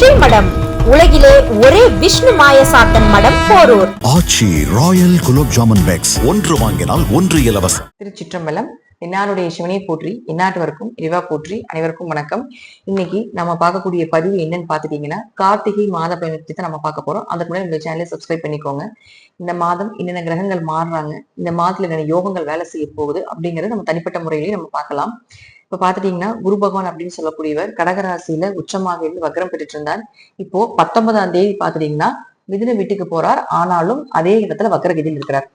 ஸ்ரீமடம் உலகிலே ஒரே விஷ்ணு மாயசாத்தன் மடம் Porur. Aachi royal gulab jamun packs. ஒன்று வாங்கினால் ஒன்று இலவசம். திருச்சிற்றம்பலம் என்னாருடைய சிவனை போற்றி எந்நாட்டவருக்கும் இறைவா போற்றி அனைவருக்கும் வணக்கம். இன்னைக்கு நம்ம பார்க்கக்கூடிய பதிவு என்னன்னு பார்த்துட்டீங்கன்னா கார்த்திகை மாத பயணத்தை தான் நம்ம பார்க்க போறோம். அதுக்கு முன்னாடி இந்த சேனலை சப்ஸ்கிரைப் பண்ணிக்கோங்க. இந்த மாதம் என்னென்ன கிரகங்கள் மாறுறாங்க இந்த மாதத்துல என்னென்ன யோகங்கள் வேலை செய்ய போகுது அப்படிங்கறத நம்ம தனிப்பட்ட முறையிலேயே நம்ம பார்க்கலாம். இப்ப பாத்துட்டீங்கன்னா குரு பகவான் அப்படின்னு சொல்லக்கூடியவர் கடகராசியில உச்சமாக இருந்து வக்ரம் பெற்றுட்டு இருந்தார் இப்போ பத்தொன்பதாம் தேதி பாத்துட்டீங்கன்னா மிதுன வீட்டுக்கு போறார். ஆனாலும் அதே இடத்துல வக்ரகதியில் இருக்கிறார்.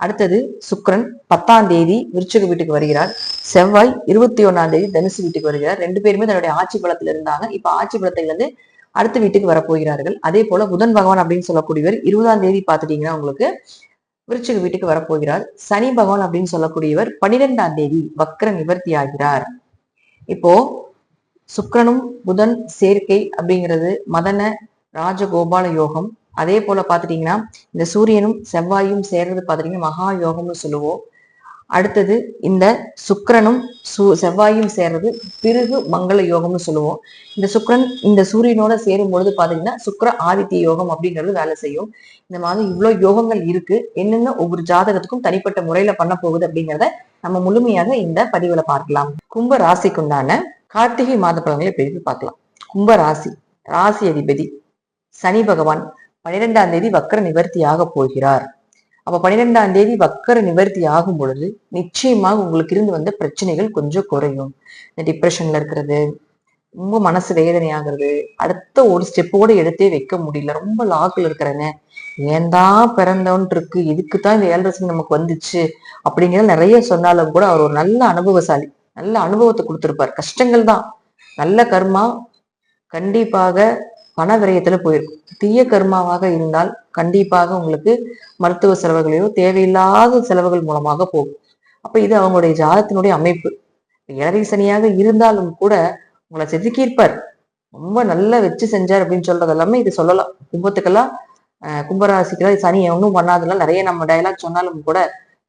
அடுத்தது சுக்ரன் பத்தாம் தேதி விருச்சக வீட்டுக்கு வருகிறார். செவ்வாய் இருபத்தி ஒன்னாம் தேதி தனுசு வீட்டுக்கு வருகிறார். ரெண்டு பேருமே தன்னுடைய ஆட்சி பலத்துல இருந்தாங்க. இப்ப ஆட்சி பலத்துல இருந்து அடுத்த வீட்டுக்கு வரப்போகிறார்கள். அதே போல புதன் பகவான் அப்படின்னு சொல்லக்கூடியவர் இருபதாம் தேதி பாத்துட்டீங்கன்னா உங்களுக்கு விருச்சிக வீட்டுக்கு வரப்போகிறார். சனி பகவான் அப்படின்னு சொல்லக்கூடியவர் பனிரெண்டாம் தேதி வக்ர நிவர்த்தி ஆகிறார். இப்போ சுக்கரனும் புதன் சேர்க்கை அப்படிங்கிறது மதன ராஜகோபால யோகம். அதே போல பாத்துட்டீங்கன்னா இந்த சூரியனும் செவ்வாயும் சேர்றது பாத்துட்டீங்கன்னா மகா யோகம்னு சொல்லுவோம். அடுத்தது இந்த சுக்கரனும் சு செவ்வாயும் சேர்றது பிறகு மங்கள யோகம்னு சொல்லுவோம். இந்த சுக்கரன் இந்த சூரியனோட சேரும் பொழுது பாத்தீங்கன்னா சுக்கர ஆதித்ய யோகம் அப்படிங்கிறது வேலை செய்யும். இந்த மாதிரி இவ்வளவு யோகங்கள் இருக்கு. என்னென்ன ஒவ்வொரு ஜாதகத்துக்கும் தனிப்பட்ட முறையில பண்ண போகுது அப்படிங்கிறத நம்ம முழுமையாக இந்த பதிவுல பார்க்கலாம். கும்ப ராசிக்குண்டான கார்த்திகை மாத பலன்களை பிரித்து பார்க்கலாம். கும்ப ராசி ராசி அதிபதி சனி பகவான் பன்னிரெண்டாம் தேதி வக்கர நிவர்த்தியாக போகிறார். அப்ப பன்னிரெண்டாம் தேதி வக்கர நிவர்த்தி ஆகும் பொழுது நிச்சயமாக உங்களுக்கு இருந்து வந்த பிரச்சனைகள் கொஞ்சம் குறையும். இந்த டிப்ரெஷன்ல இருக்கிறது ரொம்ப மனசு வேதனை அடுத்த ஒரு ஸ்டெப்போட எடுத்தே வைக்க முடியல. ரொம்ப லாக்ல இருக்கிறேன்னு ஏன் தான் பிறந்தோன்ட்டு இருக்கு? இதுக்கு தான் இந்த ஏழரசன் நமக்கு வந்துச்சு. அப்படிங்கிறது நிறைய சொன்னாலும் கூட அவர் ஒரு நல்ல அனுபவசாலி. நல்ல அனுபவத்தை கொடுத்துருப்பார். கஷ்டங்கள் தான். நல்ல கர்மா. கண்டிப்பாக பண விரயத்துல போயிருக்கும். தீய கர்மாவாக இருந்தால் கண்டிப்பாக உங்களுக்கு மருத்துவ செலவுகளையோ தேவையில்லாத செலவுகள் மூலமாக போகும். அப்ப இது அவங்களுடைய ஜாதத்தினுடைய அமைப்பு. இளவை சனியாக இருந்தாலும் கூட உங்களை செதுக்கியிருப்பார். ரொம்ப நல்லா வச்சு செஞ்சார் அப்படின்னு சொல்றது எல்லாமே இது சொல்லலாம். கும்பத்துக்கெல்லாம் அஹ் கும்பராசிக்கெல்லாம் சனி ஒன்றும் பண்ணாதெல்லாம் நிறைய நம்ம டயலாக் சொன்னாலும் கூட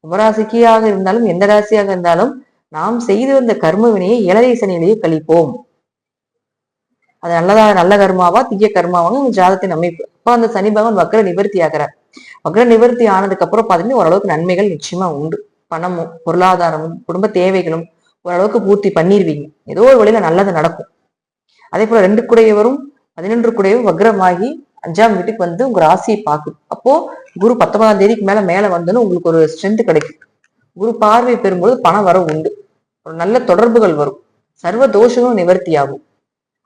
கும்பராசிக்கியாக இருந்தாலும் எந்த ராசியாக இருந்தாலும் நாம் செய்து வந்த கர்ம வினையை இளவை சனியிலேயே கழிப்போம். அது நல்லதா நல்ல கர்மாவா தீய கர்மாவாங்க உங்க ஜாதத்தின் அமைப்பு. அப்போ அந்த சனி பகவான் வக்ர நிவர்த்தி ஆகிறார். வக்ர நிவர்த்தி ஆனதுக்கு அப்புறம் ஓரளவுக்கு நன்மைகள் நிச்சயமா உண்டு. பணமும் பொருளாதாரமும் குடும்ப தேவைகளும் ஓரளவுக்கு பூர்த்தி பண்ணிருவீங்க. ஏதோ ஒரு வழியில நல்லது நடக்கும். அதே போல ரெண்டு குடையவரும் பதினொன்று குடையவும் வக்ரமாகி அஞ்சாம் வீட்டுக்கு வந்து உங்க ராசியை பார்க்குது அப்போ குரு பத்தொன்பதாம் தேதிக்கு மேல மேல வந்தோன்னு உங்களுக்கு ஒரு ஸ்ட்ரென்த் கிடைக்கும். குரு பார்வை பெறும்போது பணம் வர உண்டு. ஒரு நல்ல தொடர்புகள் வரும். சர்வ தோஷமும் நிவர்த்தி ஆகும்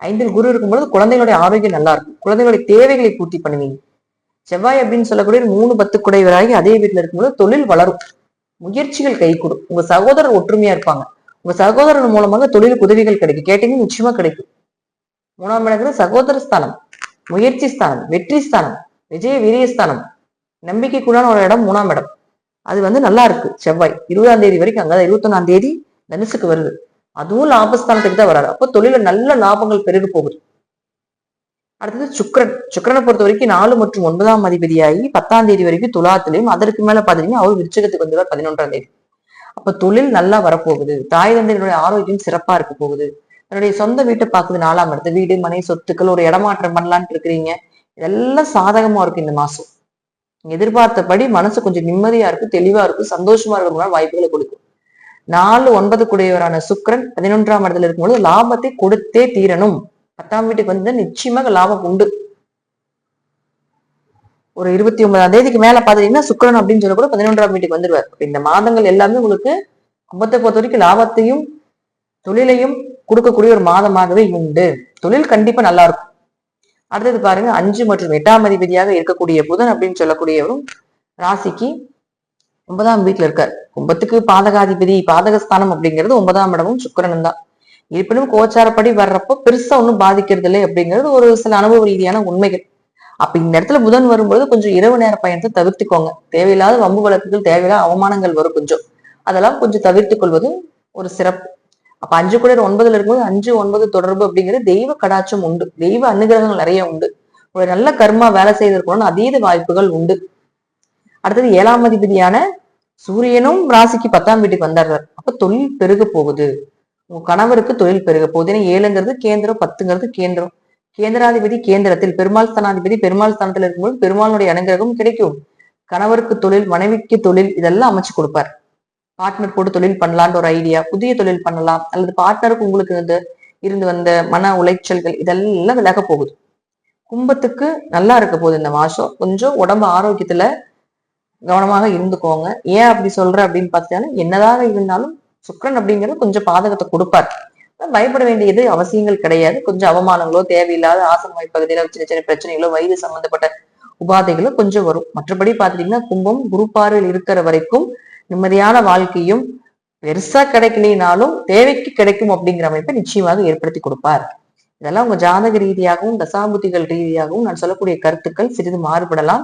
ஐந்தில் குரு இருக்கும்பொழுது குழந்தைகளுடைய ஆரோக்கியம் நல்லா இருக்கும் குழந்தைகளுடைய தேவைகளை பூர்த்தி பண்ணுவீங்க. செவ்வாய் அப்படின்னு சொல்லக்கூடிய ஒரு மூணு பத்து குடைவராகி அதே வீட்டில் இருக்கும்போது தொழில் வளரும். முயற்சிகள் கை கொடும். உங்க சகோதரர் ஒற்றுமையா இருப்பாங்க. உங்க சகோதரன் மூலமாக தொழிலுக்கு உதவிகள் கிடைக்கும். கேட்டீங்கன்னா நிச்சயமா கிடைக்கும். மூணாம் இடத்துல சகோதர ஸ்தானம் முயற்சி ஸ்தானம் வெற்றி ஸ்தானம் விஜய வீரியஸ்தானம் நம்பிக்கைக்குள்ளான ஒரு இடம் மூணாம் இடம். அது வந்து நல்லா இருக்கு. செவ்வாய் இருபதாம் தேதி வரைக்கும் அங்க இருபத்தொன்னாம் தேதி தனுசுக்கு வருது. அதுவும் லாபஸ்தானத்துக்கு தான் வராது. அப்போ தொழில நல்ல லாபங்கள் பெருகு போகுது. அடுத்தது சுக்கரன். சுக்கரனை பொறுத்த வரைக்கும் நாலு மற்றும் ஒன்பதாம் அதிபதியாகி பத்தாம் தேதி வரைக்கும் துலாத்திலையும் அதற்கு மேல பாத்தீங்கன்னா அவர் விருச்சகத்துக்கு வந்துவார் பதினொன்றாம் தேதி. அப்ப தொழில் நல்லா வரப்போகுது. தாய் தந்தையினுடைய ஆரோக்கியம் சிறப்பா இருக்க போகுது. தன்னுடைய சொந்த வீட்டை பார்க்குது நாலாம் இடத்து. வீடு மனை சொத்துக்கள் ஒரு இடமாற்றம் பண்ணலான்ட்டு இருக்கிறீங்க. இதெல்லாம் சாதகமா இருக்கு இந்த மாசம். எதிர்பார்த்தபடி மனசு கொஞ்சம் நிம்மதியா இருக்கும் தெளிவா இருக்கும் சந்தோஷமா இருக்கிற வாய்ப்புகளை கொடுக்கும். நாலு ஒன்பது குடையவரான சுக்கரன் பதினொன்றாம் இடத்துல இருக்கும்போது லாபத்தை கொடுத்தே தீரணும். பத்தாம் வீட்டுக்கு வந்து நிச்சயமாக லாபம் உண்டு. ஒரு இருபத்தி ஒன்பதாம் தேதிக்கு மேல பாத்தீங்கன்னா சுக்கரன் அப்படின்னு சொல்ல கூட பதினொன்றாம் வீட்டுக்கு வந்துருவார். இந்த மாதங்கள் எல்லாமே உங்களுக்கு கும்பத்தை பொறுத்த வரைக்கும் லாபத்தையும் தொழிலையும் கொடுக்கக்கூடிய ஒரு மாதமாகவே உண்டு. தொழில் கண்டிப்பா நல்லா இருக்கும். அடுத்தது பாருங்க அஞ்சு மற்றும் எட்டாம் அதிபதியாக இருக்கக்கூடிய புதன் அப்படின்னு சொல்லக்கூடியவரும் ராசிக்கு ஒன்பதாம் வீட்டுல இருக்கார். கும்பத்துக்கு பாதகாதிபதி பாதகஸ்தானம் அப்படிங்கிறது ஒன்பதாம் இடமும் சுக்கரனும் தான். இருப்பினும் கோச்சாரப்படி வர்றப்போ பெருசா ஒன்றும் பாதிக்கிறது இல்லை அப்படிங்கிறது ஒரு சில அனுபவ ரீதியான உண்மைகள். அப்ப இந்த இடத்துல புதன் வரும்போது கொஞ்சம் இரவு நேர பயணத்தை தவிர்த்துக்கோங்க. தேவையில்லாத வம்பு வழக்குகள் தேவையில்லாத அவமானங்கள் வரும் கொஞ்சம். அதெல்லாம் கொஞ்சம் தவிர்த்துக் கொள்வது ஒரு சிறப்பு. அப்ப அஞ்சு கூட ஒன்பதுல இருக்கும்போது அஞ்சு ஒன்பது தொடர்பு அப்படிங்கிறது தெய்வ கடாச்சம் உண்டு. தெய்வ அனுகிரகங்கள் நிறைய உண்டு. ஒரு நல்ல கர்மா வேலை செய்திருக்கணும்னு அதீத வாய்ப்புகள் உண்டு. அடுத்தது ஏழாம் அதிபதியான சூரியனும் ராசிக்கு பத்தாம் வீட்டுக்கு வந்துடுறார் அப்ப தொழில் பெருக போகுது. உங்க கணவருக்கு தொழில் பெருக போகுது. ஏன்னா ஏழுங்கிறது கேந்திரம் பத்துங்கிறது கேந்திரம். கேந்திராதிபதி கேந்திரத்தில் பெருமாள் ஸ்தானாதிபதி பெருமாள் ஸ்தானத்தில் இருக்கும்போது பெருமாளுடைய அனுகிரகம் கிடைக்கும். கணவருக்கு தொழில் மனைவிக்கு தொழில் இதெல்லாம் அமைச்சு கொடுப்பார். பார்ட்னர் போட்டு தொழில் பண்ணலான்ற ஒரு ஐடியா புதிய தொழில் பண்ணலாம். அல்லது பார்ட்னருக்கு உங்களுக்கு இருந்து இருந்து வந்த மன உளைச்சல்கள் இதெல்லாம் விலக போகுது. கும்பத்துக்கு நல்லா இருக்க போகுது இந்த மாசம். கொஞ்சம் உடம்பு ஆரோக்கியத்துல கவனமாக இருந்துக்கோங்க. ஏன் அப்படி சொல்ற அப்படின்னு பார்த்தீங்கன்னா என்னதாக இருந்தாலும் சுக்கிரன் அப்படிங்கிறது கொஞ்சம் பாதகத்தை கொடுப்பார். பயப்பட வேண்டியது அவசியங்கள் கிடையாது. கொஞ்சம் அவமானங்களோ தேவையில்லாத ஆசன பகுதியில சின்ன சின்ன பிரச்சனைகளோ வயது சம்பந்தப்பட்ட உபாதைகளோ கொஞ்சம் வரும். மற்றபடி பாத்துட்டீங்கன்னா கும்பம் குருப்பாறையில் இருக்கிற வரைக்கும் நிம்மதியான வாழ்க்கையும் பெருசா கிடைக்கலினாலும் தேவைக்கு கிடைக்கும் அப்படிங்கிற அமைப்பை நிச்சயமாக ஏற்படுத்தி கொடுப்பார். இதெல்லாம் உங்க ஜாதக ரீதியாகவும் தசாபுத்திகள் ரீதியாகவும் நான் சொல்லக்கூடிய கருத்துக்கள் சிறிது மாறுபடலாம்.